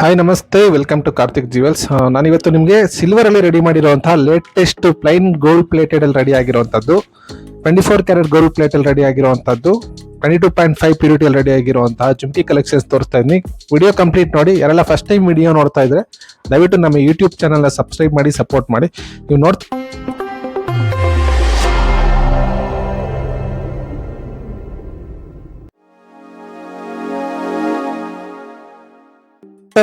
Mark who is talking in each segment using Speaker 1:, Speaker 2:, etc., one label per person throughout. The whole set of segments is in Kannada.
Speaker 1: ಹಾಯ್ ನಮಸ್ತೆ. ವೆಲ್ಕಮ್ ಟು ಕಾರ್ತಿಕ್ ಜ್ಯುವೆಲ್ಸ್ ನಾನಿವತ್ತು ನಿಮಗೆ ಸಿಲ್ವರ್ ಅಲ್ಲಿ ರೆಡಿ ಮಾಡಿರುವಂತಹ ಲೇಟೆಸ್ಟ್ ಪ್ಲೈನ್ ಗೋಲ್ಡ್ ಪ್ಲೇಟೆಡ್ ಅಲ್ಲಿ ರೆಡಿ ಆಗಿರುವಂತದ್ದು twenty four carat gold plate ಅಲ್ಲಿ ರೆಡಿ ಆಗಿರುವಂತದ್ದು twenty two point five purity ಅಲ್ಲಿ ರೆಡಿ ಆಗಿರುವಂತಹ ಜುಮ್ಕಿ ಕಲೆಕ್ಷನ್ಸ್ ತೋರಿಸ್ತಾ ಇದ್ದೀನಿ. ವಿಡಿಯೋ ಕಂಪ್ಲೀಟ್ ನೋಡಿ. ಯಾರೆಲ್ಲ ಫಸ್ಟ್ ಟೈಮ್ ವಿಡಿಯೋ ನೋಡ್ತಾ ಇದ್ರೆ ದಯವಿಟ್ಟು ನಮ್ಮ ಯೂಟ್ಯೂಬ್ ಚಾನಲ್ನ ಸಬ್ಸ್ಕ್ರೈಬ್ ಮಾಡಿ ಸಪೋರ್ಟ್ ಮಾಡಿ. ನೀವು ನೋಡ್ತಾ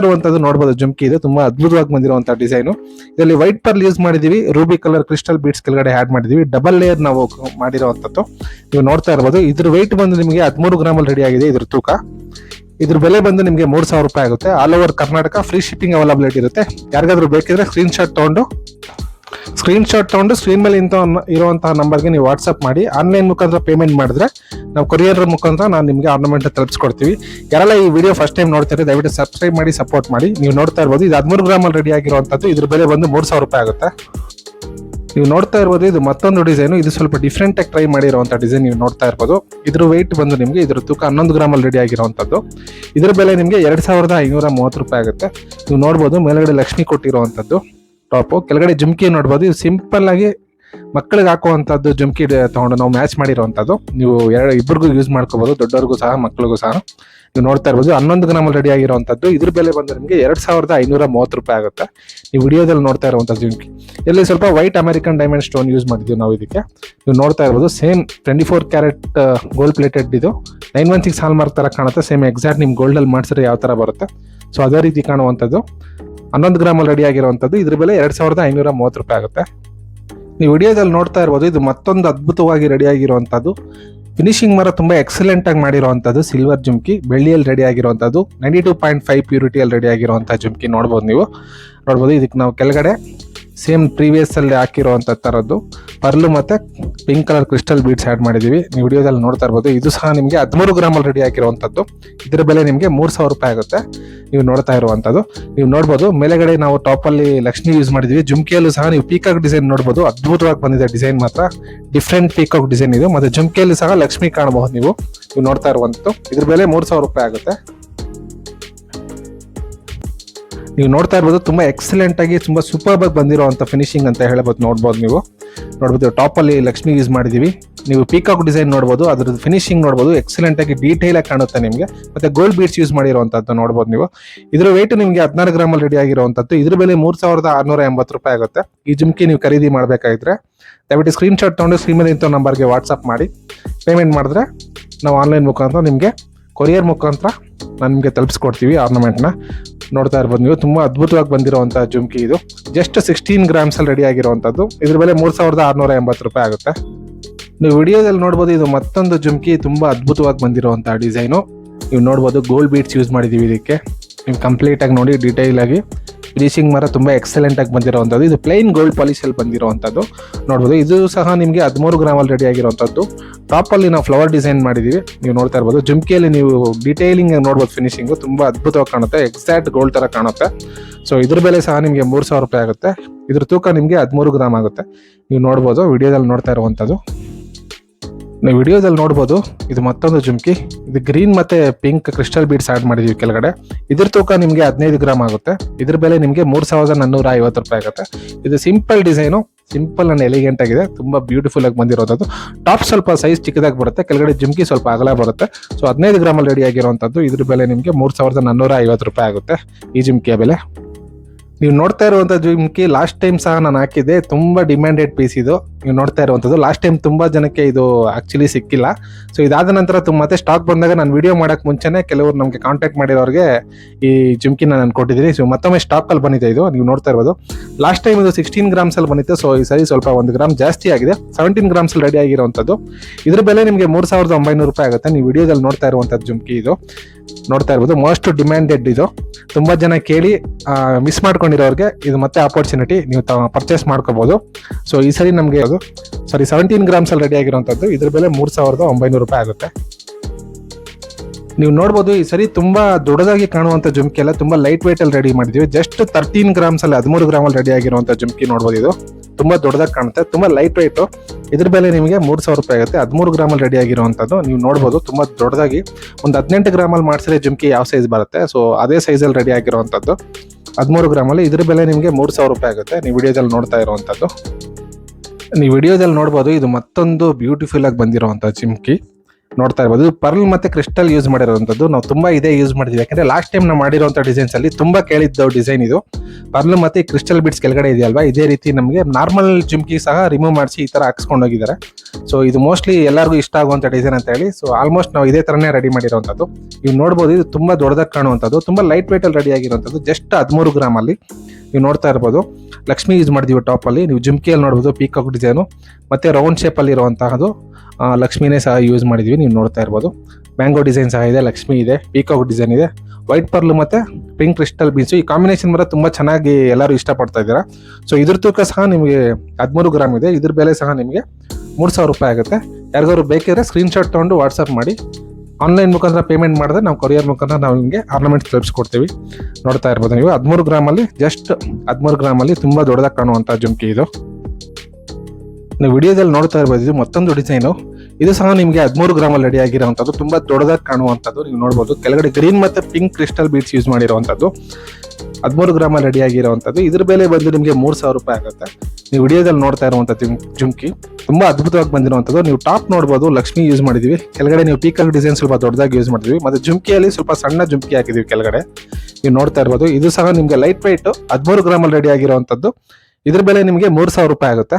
Speaker 1: ಇರುವಂತದ್ದು ನೋಡಬಹುದು ಜುಮ್ಕಿ ಇದು. ತುಂಬಾ ಅದ್ಭುತವಾಗಿ ಬಂದಿರುವಂತಹ ಡಿಸೈನ್. ಇದರಲ್ಲಿ ವೈಟ್ ಪರ್ಲ್ ಯೂಸ್ ಮಾಡಿದೀವಿ, ರೂಬಿ ಕಲರ್ ಕ್ರಿಸ್ಟಲ್ ಬೀಟ್ಸ್ ಕೆಳಗಡೆ ಆಡ್ ಮಾಡಿದೀವಿ. ಡಬಲ್ ಲೇಯರ್ ನಾವು ಮಾಡಿರುವಂತದ್ದು ನೀವು ನೋಡ್ತಾ ಇರಬಹುದು ಇದ್ರ ವೈಟ್ ಬಂದು ನಿಮಗೆ ಹದಿಮೂರು ಗ್ರಾಮ್ ರೆಡಿ ಆಗಿದೆ ಇದ್ರ ತೂಕ. ಇದ್ರ ಬೆಲೆ ಬಂದು ನಿಮಗೆ ಮೂರ್ ಸಾವಿರ ರೂಪಾಯಿ ಆಗುತ್ತೆ. All over Karnataka free shipping availability ಇರುತ್ತೆ. ಯಾರಿಗಾದ್ರೂ ಬೇಕಿದ್ರೆ ಸ್ಕ್ರೀನ್ ಶಾಟ್ ತಗೊಂಡು ಸ್ಕ್ರೀನ್ ಶಾಟ್ ತಗೊಂಡು ಸ್ಕ್ರೀನ್ ಮೇಲೆ ಇಂಥ ಇರುವಂತಹ ನಂಬರ್ಗೆ ನೀವು ವಾಟ್ಸಪ್ ಮಾಡಿ. ಆನ್ಲೈನ್ ಮುಖಾಂತರ ಪೇಮೆಂಟ್ ಮಾಡಿದ್ರೆ ನಾವು ಕೊರಿಯರ್ ಮುಖಾಂತರ ನಾನು ನಿಮಗೆ ಆರ್ನಮೆಂಟ್ ತಲುಪಿಸ್ಕೊಡ್ತೀವಿ. ಯಾರೆಲ್ಲ ಈ ವಿಡಿಯೋ ಫಸ್ಟ್ ಟೈಮ್ ನೋಡ್ತಾರೆ ದಯವಿಟ್ಟು ಸಬ್ಸ್ಕ್ರೈಬ್ ಮಾಡಿ ಸಪೋರ್ಟ್ ಮಾಡಿ. ನೀವು ನೋಡ್ತಾ ಇರ್ಬೋದು, ಇದು ಹದಿಮೂರು ಗ್ರಾಮಲ್ಲಿ ರೆಡಿ ಆಗಿರುವಂತದ್ದು. ಇದ್ರ ಬೆಲೆ ಬಂದು ಮೂರು ಸಾವಿರ ರೂಪಾಯಿ ಆಗುತ್ತೆ. ನೀವು ನೋಡ್ತಾ ಇರ್ಬೋದು, ಇದು ಮತ್ತೊಂದು ಡಿಸೈನು ಇದು ಸ್ವಲ್ಪ ಡಿಫ್ರೆಂಟ್ ಆಗಿ ಟ್ರೈ ಮಾಡಿರುವಂಥ ಡಿಸೈನ್ ನೀವು ನೋಡ್ತಾ ಇರ್ಬೋದು. ಇದ್ರ ವೆಯ್ಟ್ ಬಂದು ನಿಮಗೆ ಇದ್ರ ತೂಕ ಹನ್ನೊಂದು ಗ್ರಾಮಲ್ಲಿ ರೆಡಿ ಆಗಿರುವಂಥದ್ದು ಇದ್ರ ಬೆಲೆ ನಿಮಗೆ ಎರಡು ಸಾವಿರದ ಐನೂರ ಮೂವತ್ತು ರೂಪಾಯಿ ಆಗುತ್ತೆ. ನೀವು ನೋಡ್ಬೋದು, ಮೇಲ್ಗಡೆ ಲಕ್ಷ್ಮಿ ಕೊಟ್ಟಿರುವಂತದ್ದು. ಟಾಪು ಕೆಳಗಡೆ ಜುಮ್ಕಿ ನೋಡ್ಬೋದು. ಇದು ಸಿಂಪಲ್ ಆಗಿ ಮಕ್ಕಳಿಗೆ ಹಾಕುವಂಥದ್ದು ಜುಮ್ಕಿ ತೊಗೊಂಡು ನಾವು ಮ್ಯಾಚ್ ಮಾಡಿರುವಂಥದ್ದು. ನೀವು ಎರಡು ಇಬ್ಬರಿಗೂ ಯೂಸ್ ಮಾಡ್ಕೋಬೋದು. ದೊಡ್ಡವ್ರಿಗೂ ಸಹ ಮಕ್ಕಳಿಗೂ ಸಹ. ನೀವು ನೋಡ್ತಾ ಇರ್ಬೋದು. ಹನ್ನೊಂದು ಗ್ರಾಮಲ್ಲಿ ರೆಡಿ ಆಗಿರುವಂಥದ್ದು. ಇದ್ರ ಬೆಲೆ ಬಂದು ನಿಮಗೆ ಎರಡು ಸಾವಿರದ ಐನೂರ ಮೂವತ್ತು ರೂಪಾಯಿ ಆಗುತ್ತೆ. ನೀವು ವಿಡಿಯೋದಲ್ಲಿ ನೋಡ್ತಾ ಇರುವಂಥದ್ದು ಜುಮ್ಕಿ. ಇಲ್ಲಿ ಸ್ವಲ್ಪ white American diamond stone use ಮಾಡಿದ್ದೀವಿ ನಾವು ಇದಕ್ಕೆ. ನೀವು ನೋಡ್ತಾ ಇರ್ಬೋದು. Same twenty four carat gold plated ಇದು. Nine one six hallmark ತರ ಕಾಣುತ್ತೆ. ಸೇಮ್ ಎಕ್ಸಾಕ್ಟ್ ನಿಮ್ಮ ಗೋಲ್ಡಲ್ಲಿ ಮಾಡಿಸಿದ್ರೆ ಯಾವ ಥರ ಬರುತ್ತೆ. ಸೊ ಅದೇ ರೀತಿ ಕಾಣುವಂಥದ್ದು. ಹನ್ನೊಂದು ಗ್ರಾಮಲ್ಲಿ ರೆಡಿ ಆಗಿರುವಂಥದ್ದು ಇದ್ರ ಬೆಲೆ ಎರಡು ಸಾವಿರದ ಐನೂರ ಮೂವತ್ತು ರೂಪಾಯಿ ಆಗುತ್ತೆ. ನೀವು ವಿಡಿಯೋದಲ್ಲಿ ನೋಡ್ತಾ ಇರ್ಬೋದು, ಇದು ಮತ್ತೊಂದು ಅದ್ಭುತವಾಗಿ ರೆಡಿ ಆಗಿರುವಂಥದ್ದು ಫಿನಿಶಿಂಗ್ ಮರ ತುಂಬ ಎಕ್ಸಲೆಂಟ್ ಆಗಿ ಮಾಡಿರುವಂಥದ್ದು ಸಿಲ್ವರ್ ಜುಮ್ಕಿ. ಬೆಳ್ಳಿಯಲ್ಲಿ ರೆಡಿ ಆಗಿರುವಂಥದ್ದು ನೈಂಟಿ ಟೂ ಪಾಯಿಂಟ್ ಫೈವ್ ಪ್ಯೂರಿಟಿಯಲ್ಲಿ ರೆಡಿ ಆಗಿರುವಂಥ ಜುಮ್ಕಿ ನೋಡ್ಬೋದು ನೀವು. ನೋಡ್ಬೋದು, ಇದಕ್ಕೆ ನಾವು ಕೆಳಗಡೆ ಸೇಮ್ ಪ್ರೀವಿಯಸ್ಸಲ್ಲಿ ಹಾಕಿರುವಂಥ ಥರದ್ದು. ಪರ್ಲು ಮತ್ತೆ pink colour crystal beads add ಮಾಡಿದ್ದೀವಿ. ನೀವು ವಿಡಿಯೋದಲ್ಲಿ ನೋಡ್ತಾ ಇರ್ಬೋದು, ಇದು ಸಹ ನಿಮಗೆ ಹದಿಮೂರು ಗ್ರಾಮಲ್ಲಿ ರೆಡಿ ಆಗಿರುವಂಥದ್ದು ಇದರ ಬೆಲೆ ನಿಮಗೆ ಮೂರು ಸಾವಿರ ರೂಪಾಯಿ ಆಗುತ್ತೆ. ನೀವು ನೋಡ್ತಾ ಇರುವಂತದ್ದು ನೀವು ನೋಡ್ಬೋದು, ಮೇಲೆಗಡೆ ನಾವು ಟಾಪ್ ಅಲ್ಲಿ ಲಕ್ಷ್ಮಿ ಯೂಸ್ ಮಾಡಿದ್ವಿ. ಜುಮ್ಕಿಯಲ್ಲೂ ಸಹ ನೀವು ಪೀಕಾಕ್ ಡಿಸೈನ್ ನೋಡ್ಬೋದು. ಅದ್ಭುತವಾಗಿ ಬಂದಿದೆ ಡಿಸೈನ್ ಮಾತ್ರ. ಡಿಫ್ರೆಂಟ್ ಪೀಕಾಕ್ ಡಿಸೈನ್ ಇದು. ಮತ್ತೆ ಜುಮ್ಕಿಯಲ್ಲಿ ಸಹ ಲಕ್ಷ್ಮಿ ಕಾಣಬಹುದು ನೀವು. ನೀವು ನೋಡ್ತಾ ಇರುವಂತದ್ದು ಇದ್ರ ಬೆಲೆ ಮೂರು ಸಾವಿರ ರೂಪಾಯಿ ಆಗುತ್ತೆ. ನೀವು ನೋಡ್ತಾ ಇರ್ಬೋದು, ತುಂಬಾ ಎಕ್ಸಲೆಂಟ್ ಆಗಿ, ತುಂಬಾ ಸೂಪರ್ ಆಗಿ ಬಂದಿರುವಂತ ಫಿನಿಶಿಂಗ್ ಅಂತ ಹೇಳ್ಬೋದು, ನೋಡ್ಬೋದು ನೀವು. ನೋಡ್ಬೋದು ಟಾಪ್ ಅಲ್ಲಿ ಲಕ್ಷ್ಮಿ ಯೂಸ್ ಮಾಡಿದೀವಿ ನೀವು ಪೀಕಾಕ್ ಡಿಸೈನ್ ನೋಡ್ಬೋದು, ಅದ್ರದ್ದು ಫಿನಿಶಿಂಗ್ ನೋಡ್ಬೋದು ಎಕ್ಸಲೆಂಟ್ ಆಗಿ ಡೀಟೇಲ್ ಆಗಿ ಕಾಣುತ್ತೆ ನಿಮಗೆ. ಮತ್ತೆ ಗೋಲ್ಡ್ ಬೀಡ್ಸ್ ಯೂಸ್ ಮಾಡಿರುವಂತದ್ದು ನೋಡ್ಬೋದು ನೀವು. ಇದ್ರ ವೇಟ್ ನಿಮಗೆ ಹದಿನಾರು ಗ್ರಾಮ್ ಅಲ್ಲಿ ರೆಡಿ ಆಗಿರುವಂತದ್ದು ಇದ್ರ ಬೆಲೆ ಮೂರ್ ಸಾವಿರದ ಆರ್ನೂರ ಎಂಬತ್ತು ರೂಪಾಯಿ ಆಗುತ್ತೆ. ಈ ಜುಮ್ಕಿ ನೀವು ಖರೀದಿ ಮಾಡಬೇಕಾಗಿದ್ರೆ, ದಯವಿಟ್ಟು ಸ್ಕ್ರೀನ್ ಶಾಟ್ ತಗೊಂಡು ಸ್ಕ್ರೀನ್ ಮೇಲೆ ಇಂಥ ನಂಬರ್ಗೆ ವಾಟ್ಸಪ್ ಮಾಡಿ. ಪೇಮೆಂಟ್ ಮಾಡಿದ್ರೆ ನಾವು ಆನ್ಲೈನ್ ಮುಖಾಂತರ ನಿಮಗೆ ಕೊರಿಯರ್ ಮುಖಾಂತರ ನಾನು ನಿಮಗೆ ತಲುಪಿಸ್ಕೊಡ್ತೀವಿ ಆರ್ನಮೆಂಟ್ನ ನೋಡ್ತಾ ಇರ್ಬೋದು ನೀವು. ತುಂಬ ಅದ್ಭುತವಾಗಿ ಬಂದಿರುವಂಥ ಜುಮ್ಕಿ ಇದು. ಜಸ್ಟ್ ಸಿಕ್ಸ್ಟೀನ್ ಗ್ರಾಮ್ಸಲ್ಲಿ ರೆಡಿ ಆಗಿರುವಂಥದ್ದು ಇದ್ರ ಬೆಲೆ ಮೂರು ಸಾವಿರದ ಆರುನೂರ ಎಂಬತ್ತು ರೂಪಾಯಿ ಆಗುತ್ತೆ. ನೀವು ವಿಡಿಯೋದಲ್ಲಿ ನೋಡ್ಬೋದು ಇದು ಮತ್ತೊಂದು ಜುಮ್ಕಿ, ತುಂಬ ಅದ್ಭುತವಾಗಿ ಬಂದಿರುವಂಥ ಡಿಸೈನು ನೀವು ನೋಡ್ಬೋದು ಗೋಲ್ಡ್ ಬೀಟ್ಸ್ ಯೂಸ್ ಮಾಡಿದ್ದೀವಿ ಇದಕ್ಕೆ. ನೀವು ಕಂಪ್ಲೀಟ್ ಆಗಿ ನೋಡಿ ಡೀಟೈಲ್ ಆಗಿ. ಫಿನಿಶಿಂಗ್ ಮರ ತುಂಬ ಎಕ್ಸಲೆಂಟಾಗಿ ಆಗಿ ಬಂದಿರುವಂತದ್ದು. ಇದು ಪ್ಲೈನ್ ಗೋಲ್ಡ್ ಪಾಲಿಸಲ್ಲಿ ಬಂದಿರುವಂಥದ್ದು ನೋಡ್ಬೋದು, ಇದು ಸಹ ನಿಮಗೆ ಹದಿಮೂರು ಗ್ರಾಮಲ್ಲಿ ರೆಡಿ ಆಗಿರೋವಂಥದ್ದು ಟಾಪಲ್ಲಿ ನಾವು ಫ್ಲವರ್ ಡಿಸೈನ್ ಮಾಡಿದ್ದೀವಿ ನೀವು ನೋಡ್ತಾ ಇರ್ಬೋದು, ಜುಮ್ಕಿಯಲ್ಲಿ ನೀವು ಡೀಟೈಲಿಂಗ್ ನೋಡ್ಬೋದು ಫಿನಿಶಿಂಗು ತುಂಬ ಅದ್ಭುತವಾಗಿ ಕಾಣುತ್ತೆ. ಎಕ್ಸಾಕ್ಟ್ ಗೋಲ್ಡ್ ಥರ ಕಾಣುತ್ತೆ. ಸೊ ಇದ್ರ ಬೆಲೆ ಸಹ ನಿಮಗೆ ಮೂರು ಸಾವಿರ ರೂಪಾಯಿ ಆಗುತ್ತೆ. ಇದ್ರ ತೂಕ ನಿಮಗೆ ಹದಿಮೂರು ಗ್ರಾಮ್ ಆಗುತ್ತೆ. ನೀವು ನೋಡ್ಬೋದು, ವಿಡಿಯೋದಲ್ಲಿ ನೋಡ್ತಾ ಇರುವಂತದ್ದು. ನೀವು ವಿಡಿಯೋದಲ್ಲಿ ನೋಡ್ಬೋದು, ಇದು ಮತ್ತೊಂದು ಜುಮ್ಕಿ. ಇದು ಗ್ರೀನ್ ಮತ್ತೆ ಪಿಂಕ್ ಕ್ರಿಸ್ಟಲ್ ಬೀಡ್ಸ್ ಆಡ್ ಮಾಡಿದೀವಿ ಕೆಳಗಡೆ. ಇದ್ರ ತೂಕ ನಿಮಗೆ ಹದಿನೈದು ಗ್ರಾಮ್ ಆಗುತ್ತೆ. ಇದ್ರ ಬೆಲೆ ನಿಮಗೆ ಮೂರು ಸಾವಿರದ ನಾನ್ನೂರ ಐವತ್ತು ರೂಪಾಯಿ ಆಗುತ್ತೆ. ಇದು simple design simple and elegant ಆಗಿದೆ. ತುಂಬಾ ಬ್ಯೂಟಿಫುಲ್ ಆಗಿ ಬಂದಿರೋದು ಟಾಪ್ ಸ್ವಲ್ಪ ಸೈಜ್ ಚಿಕ್ಕದಾಗಿ ಬರುತ್ತೆ. ಕೆಳಗಡೆ ಜುಮ್ಕಿ ಸ್ವಲ್ಪ ಅಗಲ ಬರುತ್ತೆ. ಸೊ ಹದಿನೈದು ಗ್ರಾಮಲ್ಲಿ ರೆಡಿ ಆಗಿರುವಂಥದ್ದು, ಇದ್ರ ಬೆಲೆ ನಿಮಗೆ ಮೂರು ಸಾವಿರದ ನಾನ್ನೂರ ಐವತ್ತು ರೂಪಾಯಿ ಆಗುತ್ತೆ. ಈ ಜುಮ್ಕಿಯ ಬೆಲೆ. ನೀವು ನೋಡ್ತಾ ಇರುವಂತ ಜುಮ್ಕಿ ಲಾಸ್ಟ್ ಟೈಮ್ ಸಹ ನಾನು ಹಾಕಿದ್ದೆ. ತುಂಬಾ ಡಿಮ್ಯಾಂಡೆಡ್ ಪೀಸ್ ಇದು. ನೀವು ನೋಡ್ತಾ ಇರುವಂತದ್ದು. ಲಾಸ್ಟ್ ಟೈಮ್ ತುಂಬಾ ಜನಕ್ಕೆ ಇದು ಆಕ್ಚುಲಿ ಸಿಕ್ಕಿಲ್ಲ. ಸೊ ಇದಾದ ನಂತರ ಮತ್ತೆ ಸ್ಟಾಕ್ ಬಂದಾಗ ನಾನು ವಿಡಿಯೋ ಮಾಡಕ್ ಮುಂಚೆನೆ ಕೆಲವರು ನಮಗೆ ಕಾಂಟ್ಯಾಕ್ಟ್ ಮಾಡಿರೋರಿಗೆ ಈ ಜುಮ್ಕಿನ ನಾನು ಕೊಟ್ಟಿದ್ದೀನಿ. ಸೊ ಮತ್ತೊಮ್ಮೆ ಸ್ಟಾಕ್ ಅಲ್ಲಿ ಬಂದಿದೆ ಇದು. ನೀವು ನೋಡ್ತಾ ಇರ್ಬೋದು. ಲಾಸ್ಟ್ ಟೈಮ್ ಇದು ಸಿಕ್ಸ್ಟೀನ್ ಗ್ರಾಮ್ಸ್ ಅಲ್ಲಿ ಬಂದಿತ್ತು. ಸೊ ಈ ಸರಿ ಸ್ವಲ್ಪ ಒಂದು ಗ್ರಾಮ್ ಜಾಸ್ತಿ ಆಗಿದೆ. ಸೆವೆಂಟೀನ್ ಗ್ರಾಮ್ಸ್ ಅಲ್ಲಿ ರೆಡಿ ಆಗಿರುವಂತದ್ದು. ಇದ್ರ ಬೆಲೆ ನಿಮಗೆ ಮೂರ್ ಸಾವಿರದ ಒಂಬೈನೂರು ರೂಪಾಯಿ ಆಗುತ್ತೆ. ನೀವು ವಿಡಿಯೋದಲ್ಲಿ ನೋಡ್ತಾ ಇರುವಂತದ್ದು ಜುಮ್ಕಿ ಇದು. ನೋಡ್ತಾ ಇರ್ಬೋದು. ಮೋಸ್ಟ್ ಡಿಮ್ಯಾಂಡೆಡ್ ಇದು. ತುಂಬ ಜನ ಕೇಳಿ ಮಿಸ್ ಮಾಡ್ಕೊಂಡಿರೋರಿಗೆ ಇದು ಮತ್ತೆ ಆಪರ್ಚುನಿಟಿ ನೀವು ಪರ್ಚೇಸ್ ಮಾಡ್ಕೋಬಹುದು ಸೊ ಈ ಸರಿ ನಮಗೆ ಅದು ಸಾರಿ ಸೆವೆಂಟೀನ್ ಗ್ರಾಮ್ಸಲ್ಲಿ ರೆಡಿ ಆಗಿರುವಂತದ್ದು, ಇದ್ರ ಬೆಲೆ ಮೂರು ಸಾವಿರದ ಒಂಬೈನೂರು ರೂಪಾಯಿ ಆಗುತ್ತೆ. ನೀವು ನೋಡ್ಬೋದು, ಈ ಸರಿ ತುಂಬಾ ದೊಡ್ಡದಾಗಿ ಕಾಣುವಂಥ ಜುಮ್ಕಿ ಎಲ್ಲ ತುಂಬಾ ಲೈಟ್ ವೇಟ್ ರೆಡಿ ಮಾಡಿದ್ದೀವಿ. ಜಸ್ಟ್ ತರ್ಟೀನ್ ಗ್ರಾಮ್ಸಲ್ಲಿ ಹದಿಮೂರು ಗ್ರಾಮಲ್ಲಿ ರೆಡಿ ಆಗಿರುವಂಥ ಜುಮ್ಕಿ ನೋಡ್ಬೋದು ಇದು. ತುಂಬಾ ದೊಡ್ಡದಾಗಿ ಕಾಣುತ್ತೆ, ತುಂಬಾ ಲೈಟ್ ವೆಯ್ಟ್ ಇದ್ರ ಬೆಲೆ ನಿಮಗೆ ಮೂರ್ ಸಾವಿರ ರೂಪಾಯಿ ಆಗುತ್ತೆ. ಹದಿಮೂರು ಗ್ರಾಮಲ್ಲಿ ರೆಡಿ ಆಗಿರುವಂತದ್ದು ನೀವು ನೋಡ್ಬೋದು, ತುಂಬಾ ದೊಡ್ಡದಾಗಿ ಒಂದು ಹದಿನೆಂಟು ಗ್ರಾಮಲ್ಲಿ ಮಾಡಿಸಿದ್ರೆ ಜುಮ್ಕಿ ಯಾವ ಸೈಜ್ ಬರುತ್ತೆ. ಸೊ ಅದೇ ಸೈಜಲ್ಲಿ ರೆಡಿ ಆಗಿರುವಂತದ್ದು ಹದಿಮೂರು ಗ್ರಾಮಲ್ಲಿ ಇದ್ರ ಬೆಲೆ ನಿಮಗೆ ಮೂರ್ ಸಾವಿರ ರೂಪಾಯಿ ಆಗುತ್ತೆ. ನೀವು ವಿಡಿಯೋದಲ್ಲಿ ನೋಡ್ತಾ ಇರುವಂತದ್ದು. ನೀವು ವಿಡಿಯೋದಲ್ಲಿ ನೋಡ್ಬೋದು, ಇದು ಮತ್ತೊಂದು ಬ್ಯೂಟಿಫುಲ್ ಆಗಿ ಬಂದಿರುವಂತ ಚಿಮ್ಕಿ ನೋಡ್ತಾ ಇರ್ಬೋದು. ಇದು ಪರ್ಲ್ ಮತ್ತೆ ಕ್ರಿಸ್ಟಲ್ ಯೂಸ್ ಮಾಡಿರೋಂಥದ್ದು ನಾವು ತುಂಬಾ ಇದೇ ಯೂಸ್ ಮಾಡಿದ್ವಿ. ಯಾಕಂದ್ರೆ ಲಾಸ್ಟ್ ಟೈಮ್ ನಾವು ಮಾಡಿರುವಂತ ಡಿಸೈನ್ಸ್ ಅಲ್ಲಿ ತುಂಬಾ ಕೇಳಿದ್ದು ಡಿಸೈನ್ ಇದು. ಪರ್ಲ್ ಮತ್ತೆ ಕ್ರಿಸ್ಟಲ್ ಬಿಟ್ಸ್ ಕೆಳಗಡೆ ಇದೆಯಲ್ವಾ? ಇದೇ ರೀತಿ ನಮಗೆ ನಾರ್ಮಲ್ ಜುಮ್ಕಿ ಸಹ ರಿಮೂವ್ ಮಾಡಿಸಿ ಈ ತರ ಹಾಕ್ಸ್ಕೊಂಡು ಹೋಗಿದ್ದಾರೆ. ಸೊ ಇದು ಮೋಸ್ಟ್ಲಿ ಎಲ್ಲರಿಗೂ ಇಷ್ಟ ಆಗುವಂತ ಡಿಸೈನ್ ಅಂತ ಹೇಳಿ. ಸೊ ಆಲ್ಮೋಸ್ಟ್ ನಾವು ಇದೇ ತರನೇ ರೆಡಿ ಮಾಡಿರುವಂತದ್ದು ನೀವು ನೋಡಬಹುದು ಇದು ತುಂಬಾ ದೊಡ್ಡದಾಗಿ ಕಾಣುವಂಥದ್ದು. ತುಂಬಾ ಲೈಟ್ weight ಅಲ್ಲಿ ರೆಡಿ ಆಗಿರುವಂತದ್ದು ಜಸ್ಟ್ ಹದಿಮೂರು ಗ್ರಾಮ್ ಅಲ್ಲಿ. ನೀವು ನೋಡ್ತಾ ಇರ್ಬೋದು. ಲಕ್ಷ್ಮಿ ಯೂಸ್ ಮಾಡಿದೀವಿ ಟಾಪಲ್ಲಿ ನೀವು ಜುಮ್ಕಿಯಲ್ಲಿ ನೋಡ್ಬೋದು ಪೀಕಾಕ್ ಡಿಸೈನು ಮತ್ತು ರೌಂಡ್ ಶೇಪಲ್ಲಿ ಇರುವಂತಹದ್ದು ಲಕ್ಷ್ಮಿನೇ ಸಹ ಯೂಸ್ ಮಾಡಿದೀವಿ, ನೀವು ನೋಡ್ತಾ ಇರ್ಬೋದು. ಮ್ಯಾಂಗೋ ಡಿಸೈನ್ ಸಹ ಇದೆ, ಲಕ್ಷ್ಮಿ ಇದೆ ಪೀಕಾಕ್ ಡಿಸೈನ್ ಇದೆ. ವೈಟ್ ಪರ್ಲ್ ಮತ್ತು ಪಿಂಕ್ ಕ್ರಿಸ್ಟಲ್ ಬೀನ್ಸು ಈ ಕಾಂಬಿನೇಷನ್ ಮಾತ್ರ ತುಂಬ ಚೆನ್ನಾಗಿ ಎಲ್ಲರೂ ಇಷ್ಟಪಡ್ತಾ ಇದ್ದೀರಾ. ಸೊ ಇದ್ರ ತೂಕ ಸಹ ನಿಮಗೆ ಹದಿಮೂರು ಗ್ರಾಮ್ ಇದೆ. ಇದ್ರ ಬೆಲೆ ಸಹ ನಿಮಗೆ ಮೂರು ಸಾವಿರ ರೂಪಾಯಿ ಆಗುತ್ತೆ. ಯಾರಿಗಾದ್ರು ಬೇಕಿದ್ರೆ ಸ್ಕ್ರೀನ್ಶಾಟ್ ತೊಗೊಂಡು ವಾಟ್ಸಪ್ ಮಾಡಿ. ಆನ್ಲೈನ್ ಮುಖಾಂತರ ಪೇಮೆಂಟ್ ಮಾಡಿದ್ರೆ ನಾವು ಕೊರಿಯರ್ ಮುಖಾಂತರ ನಾವು ನಿಮಗೆ ಆರ್ನಮೆಂಟ್ ತಲುಪಿಸ್ಕೊಡ್ತೀವಿ ನೋಡ್ತಾ ಇರ್ಬೋದು ನೀವು. ಹದಿಮೂರು ಗ್ರಾಮಲ್ಲಿ ಜಸ್ಟ್ ಹದಿಮೂರು ಗ್ರಾಮಲ್ಲಿ ತುಂಬ ದೊಡ್ಡದಾಗಿ ಕಾಣುವಂಥ ಜುಮ್ಕಿ ಇದು. ನೀವು ವಿಡಿಯೋದಲ್ಲಿ ನೋಡ್ತಾ ಇರ್ಬೋದು, ಇದು ಮತ್ತೊಂದು ಡಿಸೈನು ಇದು ಸಹ ನಿಮಗೆ ಹದಿಮೂರು ಗ್ರಾಮಲ್ಲಿ ರೆಡಿ ಆಗಿರುವಂಥದ್ದು, ತುಂಬ ದೊಡ್ಡದಾಗಿ ಕಾಣುವಂಥದ್ದು ನೀವು ನೋಡ್ಬೋದು. ಕೆಳಗಡೆ ಗ್ರೀನ್ ಮತ್ತು ಪಿಂಕ್ ಕ್ರಿಸ್ಟಲ್ ಬೀಟ್ಸ್ ಯೂಸ್ ಮಾಡಿರುವಂಥದ್ದು. ಹದಿಮೂರು ಗ್ರಾಮಲ್ಲಿ ರೆಡಿ ಆಗಿರುವಂಥದ್ದು ಇದ್ರ ಬೆಲೆ ಬಂದು ನಿಮಗೆ ಮೂರು ಸಾವಿರ ರೂಪಾಯಿ ಆಗುತ್ತೆ. ನೀವು ವಿಡಿಯೋದಲ್ಲಿ ನೋಡ್ತಾ ಇರುವಂಥ ಜುಮ್ಕಿ, ತುಂಬ ಅದ್ಭುತವಾಗಿ ಬಂದಿರುವಂಥದ್ದು. ನೀವು ಟಾಪ್ ನೋಡ್ಬೋದು, ಲಕ್ಷ್ಮಿ ಯೂಸ್ ಮಾಡಿದೀವಿ ಕೆಳಗಡೆ ನೀವು ಪೀಕಲ್ ಡಿಸೈನ್ ಸ್ವಲ್ಪ ದೊಡ್ಡದಾಗಿ ಯೂಸ್ ಮಾಡಿದ್ವಿ ಮತ್ತು ಜುಮ್ಕಿಯಲ್ಲಿ ಸ್ವಲ್ಪ ಸಣ್ಣ ಜುಮ್ಕಿ ಹಾಕಿದೀವಿ ಕೆಳಗಡೆ. ನೀವು ನೋಡ್ತಾ ಇರ್ಬೋದು. ಇದು ಸಹ ನಿಮಗೆ ಲೈಟ್ ವೈಟ್ ಹದಿಮೂರು ಗ್ರಾಮಲ್ಲಿ ರೆಡಿ ಆಗಿರುವಂಥದ್ದು ಇದ್ರ ಬೆಲೆ ನಿಮಗೆ ಮೂರು ಸಾವಿರ ರೂಪಾಯಿ ಆಗುತ್ತೆ.